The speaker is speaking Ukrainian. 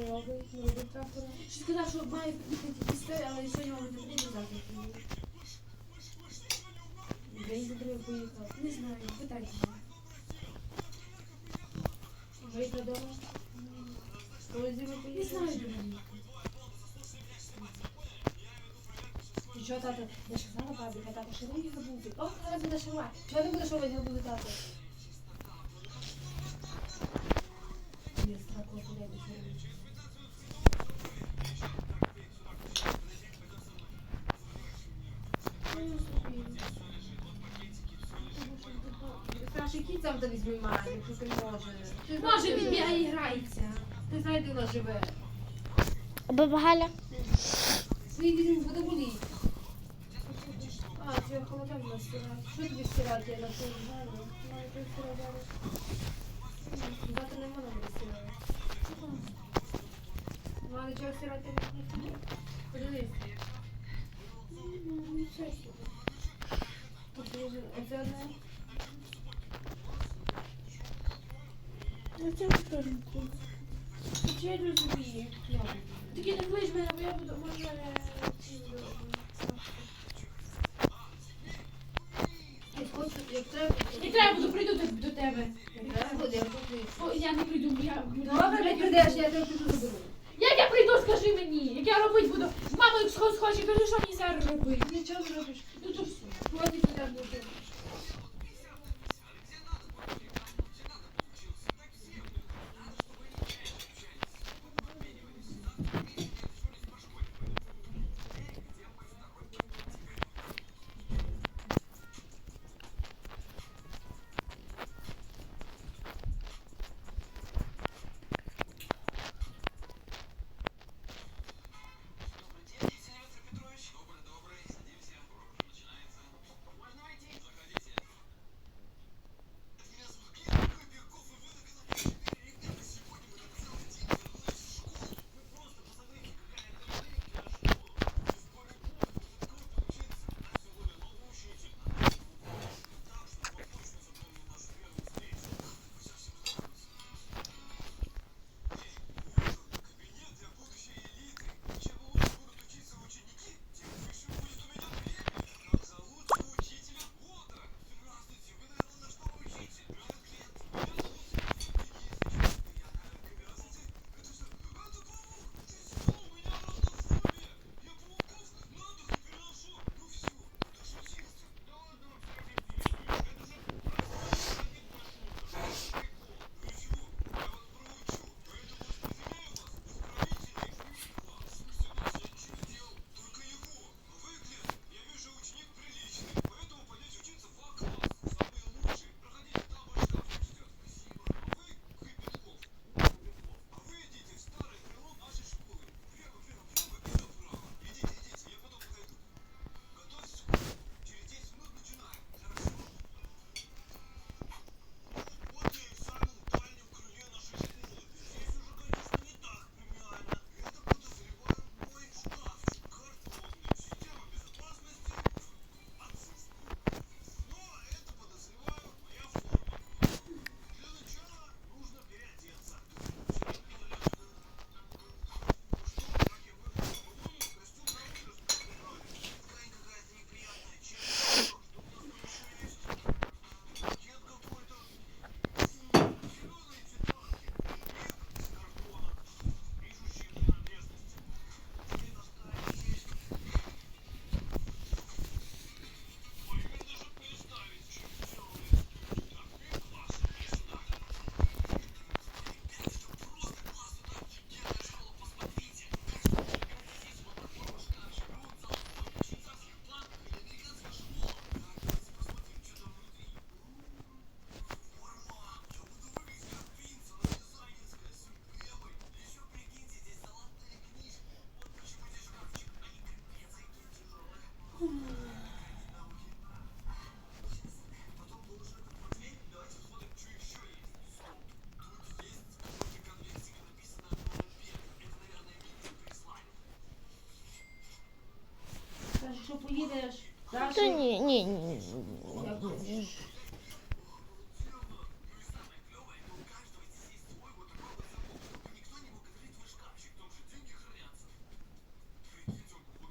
не робить, не робить трактора. Щось сказав, що має приїхати історія, але сьогодні мабуть, не буде завтра. Де він затримав поїхав? Не знаю, питайте. Вийде вдома? Коли зими Не поїхав? знаю, він. І що, тато, я ж казала бабі, а тато ще не забув. О, зараз буде шива. Чого не буде тато? Кіт завжди візьме маму, якщо ти можеш. Ти Може, він бігає і грається. Ти знаєш, де вона живе. Баба Галя. Свій він буде боліти. А, тебе холодильник стирати. Що тобі стирати? Я на це знаю. Маю тут стирати. Завтра не можна буде стирати. Ну, а нічого стирати не буде. Подивись. Ну, Чи я йду? Тільки не клич мене, бо я буду, може, треба. Буду, прийду до, тебе. О, я не прийду, бо я. Добре, не прийдеш, я тебе піду заберу. Як я прийду, скажи мені, як я робити буду. Як сход схоче, кажи, що мені зараз робити. Нічого не робиш. 这，你你你。